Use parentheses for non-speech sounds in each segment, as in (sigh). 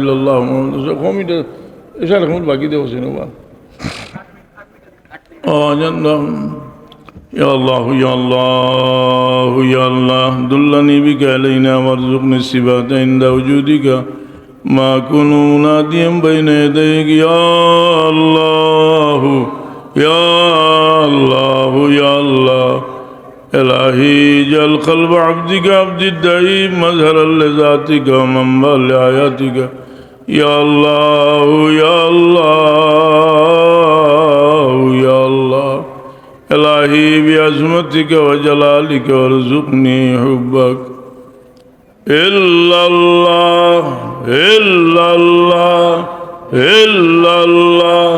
ইল্লাল্লাহ কমিটা এছাড়া এখন বাকি দেওয়া ছিল বা জানলাম আল্লাহ আল্লাহ আল্লাহ দুল্লা নিবিকা আলাইনা ওয়ারজুকনি সিবাতা ইনদা উজুদিকা ما كنوا ناديا بين يديك يا الله يا الله يا الله إلهي جل قلب عبدك عبد الدعيم مظهرا لذاتك ومنبع لحياتك আল্লাহ আল্লাহ আল্লাহ এলাহি বিয়াজমতিকে ওয়াজালালিকে ওয়ারজুকনি হুব্বাক ইল্লাল্লাহ ইল্লাল্লাহ ইল্লাল্লাহ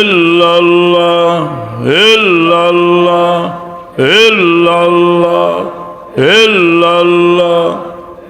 ইল্লাল্লাহ ইল্লাল্লাহ ইল্লাল্লাহ ইল্লাল্লাহ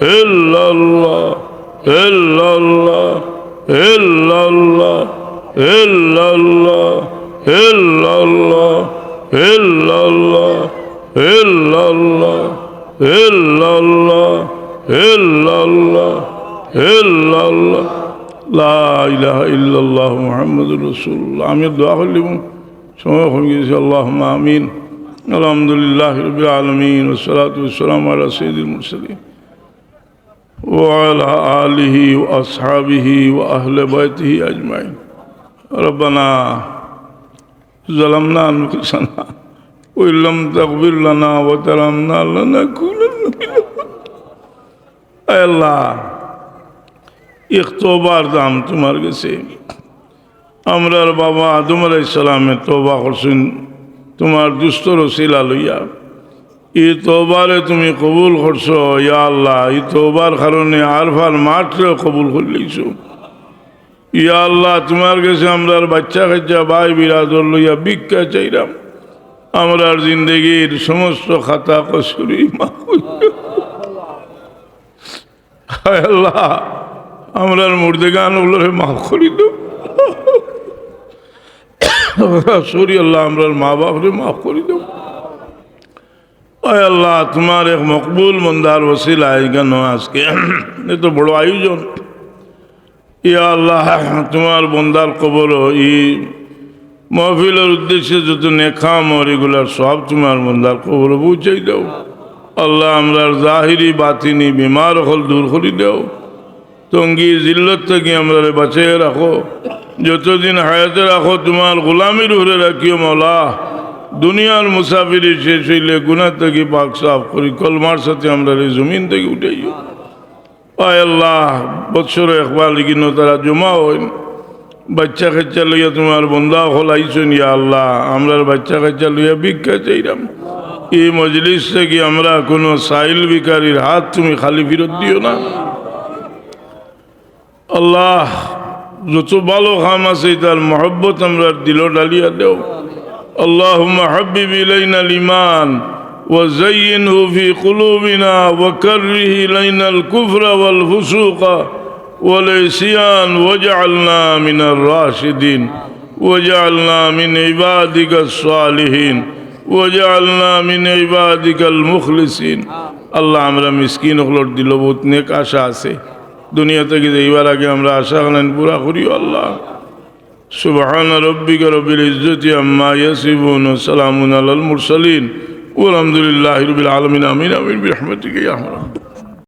illallah illallah illallah illallah illallah illallah illallah illallah illallah illallah লা ইলাহা ইল্লাল্লাহ মুহাম্মাদুর রাসূলুল্লাহ আমি দোয়া করলিম সময় হয়ে গেছে আল্লাহ আমিন আলহামদুলিল্লাহ রবিল আলমিন ওসলাত ওসালাম আলা সঈদুল মুরসলিম وعلى آله وأصحابه وأهل بيته أجمعين ربنا ظلمنا أنفسنا وإن لم تغفر لنا وترحمنا لنكونن من الخاسرين أي الله ইখতোবার দাম তোমার কাছে আমরার বাবা আদম আলাইসালামে তোবা করছেন তোমার দুস্থ রসিলা লইয়া ই তোবারে তুমি কবুল করছ, ইয়া আল্লাহ। ই তোবার কারণে আরফার মাত্রে কবুল করলিছ ইয়া আল্লাহ, তোমার কাছে আমরার বাচ্চা কাচ্চা, ভাই বিরাদর লইয়া ভিক্ষা চাইলাম। আমরার জিন্দগির সমস্ত খাতা কসুরি হায় আল্লাহ আমরার মুর্দে গান ওগুলোরে মাফ করি দো (coughs) সরি আল্লাহ আমরার মা বাপরে মাফ করি দো আয় আল্লাহ, তোমার এক মকবুল মন্দার ওসিলায় কেন আজকে? এ তো বড় আয়োজন। ইয়া আল্লাহ, তোমার বন্দার কবর ই মহফিলের উদ্দেশ্যে যত নেখামর এগুলার সব তোমার বন্দার কবর পৌঁছাই দাও। আল্লাহ আমরার জাহিরি বাতিনি, বিমার হল দূর করি দাও। তঙ্গি জিল্লত থেকে আমরা বাঁচিয়ে রাখো। যতদিন হায়াতে রাখো, তোমার গোলামির উপরে রাখিও মৌলা। দুনিয়ার মুসাফিরি শেষ হইলে গুনা থেকে পাক সাফ করি, কলমার সাথে আমরা এই জমিন থেকে উঠাইও আয় আল্লাহ, বৎসরে একবার লিখিন, তারা জমা হইন। বাচ্চা কাচ্চা লইয়া তোমার বন্ধা হলাইছেন, ইয়া আল্লাহ আমরার বাচ্চা কাচ্চা লইয়া ভিক্ষা চাইলাম এই মজলিস থেকে আমরা কোনো সাইল বিকারীর হাত তুমি খালি ফেরত দিও না। আল্লাহ, যত ভালো খাম আছে, তার মহব্বত আমরা দিল ডালিয়া দেও। আল্লাহ হাবিব ইলাইনা লিমান وزينه في قلوبنا وكره إلينا الكفر والفسوق والعصيان واجعلنا من الراشدين واجعلنا من عبادك الصالحين واجعلنا من عبادك المخلصين আল্লাহ আমরা মিসকিন হলোর দিল বহুত নেক আশা আছে দুনিয়া থেকে যাইবার আগে আমরা আশা করেন পুরা করি আল্লাহ سبحان ربك رب العزة عما يصفون وسلام على المرسلين والحمد لله رب العالمين آمين آمين برحمتك يا رب